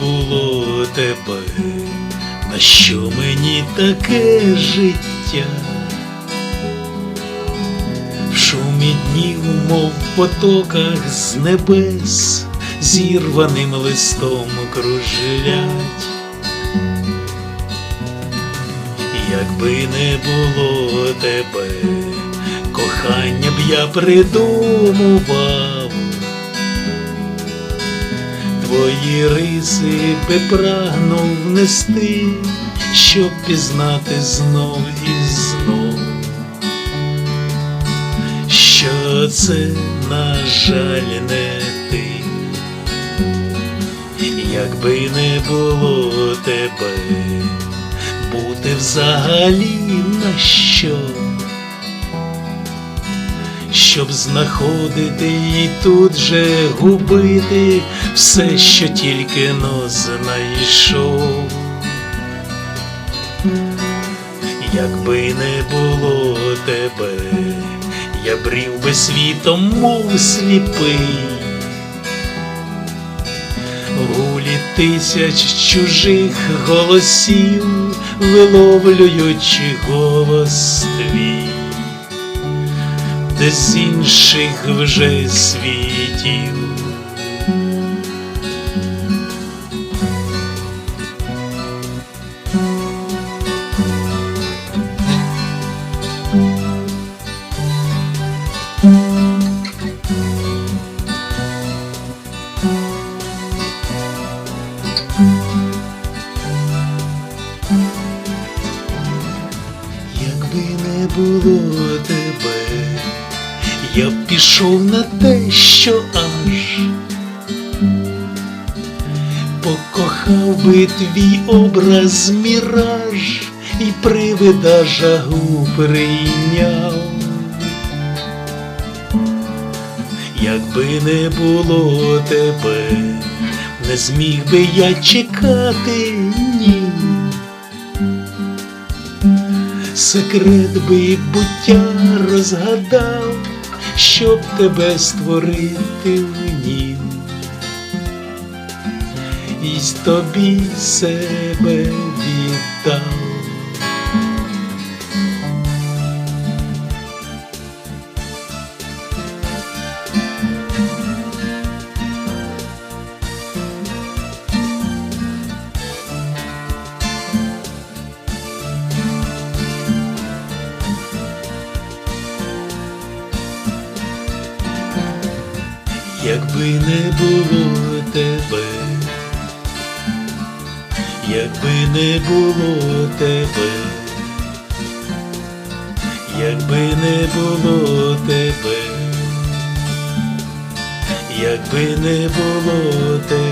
було тебе, на що мені таке життя? В шумі днів, мов в потоках з небес, зірваним листом кружлять. Якби не було тебе, кохання б я придумував, твої риси би прагнув нести, щоб пізнати знов і знов, що це, на жаль, не ти, якби не було тебе бути взагалі на що, щоб знаходити і тут же губити все, що тільки но знайшов. Якби не було тебе, я брів би світом, мов сліпий гулі тисяч чужих голосів, виловлюючи голос твій, де з інших вже світів. Якби не було тебе, я пішов на те, що аж покохав би твій образ міраж і привида жагу прийняв. Якби не було тебе, не зміг би я чекати ні секрет би буття розгадав, щоб тебе створити в нім, і тобі себе віддав. Якби не було тебе, якби не було тебе, якби не було тебе, якби не було тебе.